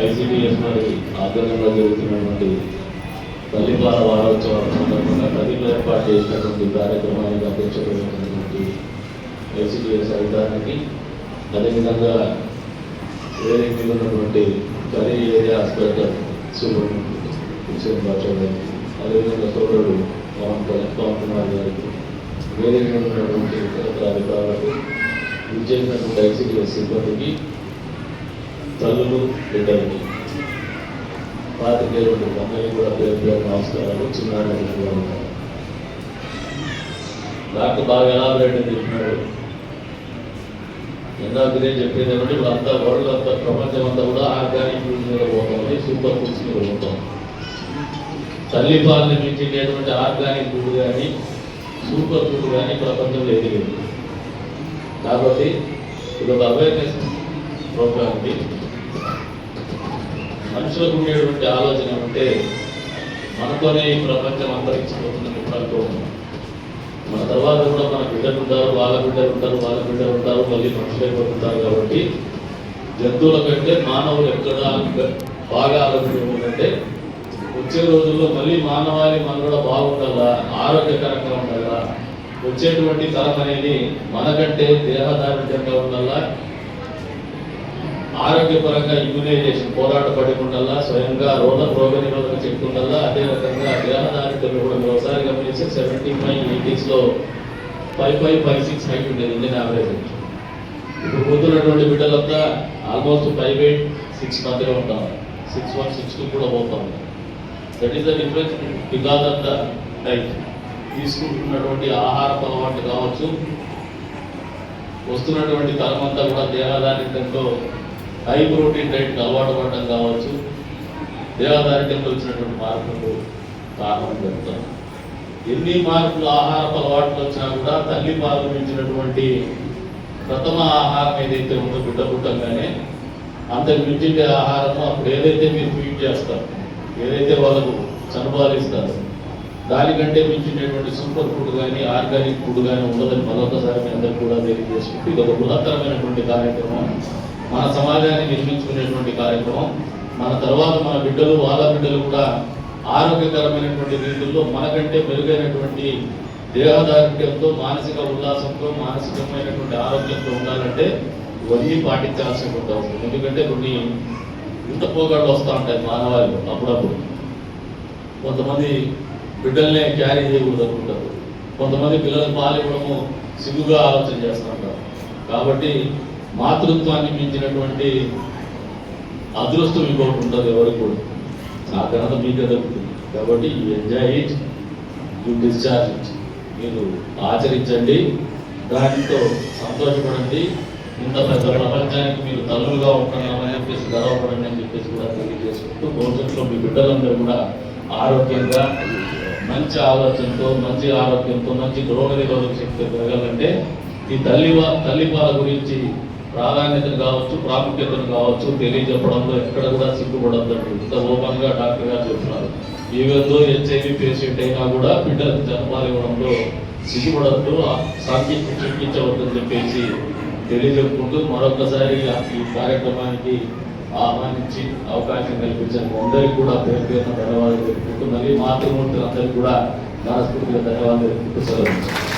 ICDS వారి ఆధ్వర్యంలో జరుగుతున్నటువంటి తల్లిపాల వారోత్సవాల సందర్భంగా ప్రతిలో ఏర్పాటు చేసినటువంటి కార్యక్రమానికి అధ్యక్షుడైనటువంటి ఐసిడిఎస్ అధికారానికి అదేవిధంగా వేరే మీద ఉన్నటువంటి curry area hospital superintendent Hussain Basha గారికి అదేవిధంగా సోదరుడు పవన్ కళ్యాణ్ పవన్ కుమార్ గారికి వేరే మీద ఉన్నటువంటి ఇతర అధికారులకు విచ్చేసినటువంటి ఐసిడిఎస్ సిబ్బందికి తల్లులు బిడ్డలకి పాతికేయులు అందరికీ కూడా పేరు పేరు నమస్కారాలు చిన్నాడు డాక్టర్ బాగా ఎలాబరేట్ చెప్పినాడు. ఇందాక నేను చెప్పేది ఏమంటే ఇప్పుడు అంతా వరల్డ్ అంతా ప్రపంచం అంతా కూడా ఆర్గానిక్ ఫుడ్ మీద పోతుంది సూపర్ ఫుడ్స్ మీద పోతాం. తల్లి పాలని మించేటటువంటి ఆర్గానిక్ ఫుడ్ కానీ సూపర్ ఫుడ్ కానీ ప్రపంచంలో ఎదిగింది. కాబట్టి ఇది ఒక అవేర్నెస్ ప్రోగ్రామ్ మనుషులకు ఉండేటువంటి ఆలోచన ఉంటే మనతోనే ప్రపంచం అంతరించిపోతుందని ఇప్పుడు మన తర్వాత కూడా మన బిడ్డలు ఉంటారు వాళ్ళ బిడ్డలు ఉంటారు వాళ్ళ బిడ్డలు ఉంటారు మళ్ళీ మనుషులే అయిపోతుంటారు కాబట్టి జంతువుల కంటే మానవులు ఎక్కడ బాగా ఆలోచించే వచ్చే రోజుల్లో మళ్ళీ మానవాళి మన కూడా బాగుండాలా ఆరోగ్యకరంగా ఉండాలా వచ్చేటువంటి తరం అనేది మనకంటే దేహదారుఢ్యంగా ఉండాలా ఆరోగ్యపరంగా ఇమ్యునైజేషన్ పోరాట పడకుండా స్వయంగా రోగ రోగ నిరోధక శక్తి అదే రకంగా దేహదారిద్ర్యం కూడా మీరు ఒకసారి గమనిస్తే seventy five ఎయిటీస్లో five five five six height ఉండేది ఇండియన్ యావరేజ్ ఇప్పుడు పొద్దున్నటువంటి బిడ్డలంతా ఆల్మోస్ట్ ఫైవ్ ఎయిట్ సిక్స్ మధ్యలో ఉంటాం సిక్స్ వన్ సిక్స్ టూ కూడా పోతాం that is the difference because of the diet తీసుకుంటున్నటువంటి ఆహారపు అలవాట్లు కావచ్చు. వస్తున్నటువంటి తరమంతా కూడా దేహాదారిద్ర్యంతో హై ప్రోటీన్ డైట్ అలవాటు పడడం కావచ్చు. దేహాదారిద్ర్యంలో వచ్చినటువంటి మార్పులకు కారణం చెప్తాం. ఎన్ని మార్పులు ఆహారపు అలవాట్లు వచ్చినా కూడా తల్లి పాలు మించినటువంటి ప్రథమ ఆహారం ఏదైతే ఉందో బిడ్డ పుట్టంగానే అంతకు మించిండే ఆహారము అప్పుడు ఏదైతే మీరు ఫీడ్ చేస్తారు ఏదైతే వాళ్ళకు చనుబాలిస్తారు దానికంటే మించినటువంటి సూపర్ ఫుడ్ కానీ ఆర్గానిక్ ఫుడ్ కానీ ఉండదని మరొకసారి మీ అందరికీ కూడా తెలియజేసుకుంటూ ఇది ఒక బృహత్తరమైనటువంటి కార్యక్రమం. మన సమాజాన్ని నిర్మించుకునేటువంటి కార్యక్రమం మన తర్వాత మన బిడ్డలు వాళ్ళ బిడ్డలు కూడా ఆరోగ్యకరమైనటువంటి రీతుల్లో మనకంటే మెరుగైనటువంటి దేహదారిద్ర్యంతో మానసిక ఉల్లాసంతో మానసికమైనటువంటి ఆరోగ్యంతో ఉండాలంటే ఇవన్నీ పాటించాల్సినటువంటి అవసరం ఎందుకంటే కొన్ని ఇంత పోగాళ్ళు వస్తూ ఉంటాయి మానవాళ్ళు అప్పుడప్పుడు. కొంతమంది బిడ్డల్నే క్యారీ చేయకూడదు అనుకుంటారు. కొంతమంది పిల్లలకు పాలు ఇవ్వడము సిగ్గుగా ఆలోచన చేస్తూ ఉంటారు. కాబట్టి మాతృత్వాన్ని మించినటువంటి అదృష్టం ఇంకొకటి ఉంటుంది ఎవరికి కూడా. ఆ ఘనత మీకే దొరుకుతుంది. కాబట్టి enjoy it you discharge it మీరు ఆచరించండి. దానితో సంతోషపడండి. ఇంత పెద్ద ప్రపంచానికి మీరు తల్లులుగా ఉంటున్నామని చెప్పేసి గర్వపడండి అని చెప్పేసి కూడా తెలియజేసుకుంటూ భవిష్యత్తులో మీ బిడ్డలందరూ కూడా ఆరోగ్యంగా మంచి ఆలోచనతో మంచి ఆరోగ్యంతో మంచి రోగ నిరోధక శక్తి పెరగాలంటే ఈ తల్లి తల్లి గురించి ప్రాధాన్యతను కావచ్చు ప్రాముఖ్యతను కావచ్చు తెలియజెప్పడంలో ఎక్కడ కూడా సిగ్గుపడద్దు ఇంత ఓపెన్గా డాక్టర్ గారు చెప్తున్నారు ఈవెందో హెచ్ఐవి పేషెంట్ అయినా కూడా బిడ్డలకు జన్మాలు ఇవ్వడంలో సిగ్గుపడద్దు సాంకేతిక చికిత్సవద్దని చెప్పేసి తెలియజెప్పుకుంటూ మరొకసారి ఈ కార్యక్రమానికి ఆహ్వానించి అవకాశం కల్పించిన అందరికీ కూడా పేరు పేరున ధన్యవాదాలు తెలుపుకుంటూ మళ్ళీ మాతృమూర్తులందరికీ కూడా మనస్ఫూర్తిగా ధన్యవాదాలు తెలుపుకుంటూ సెలవు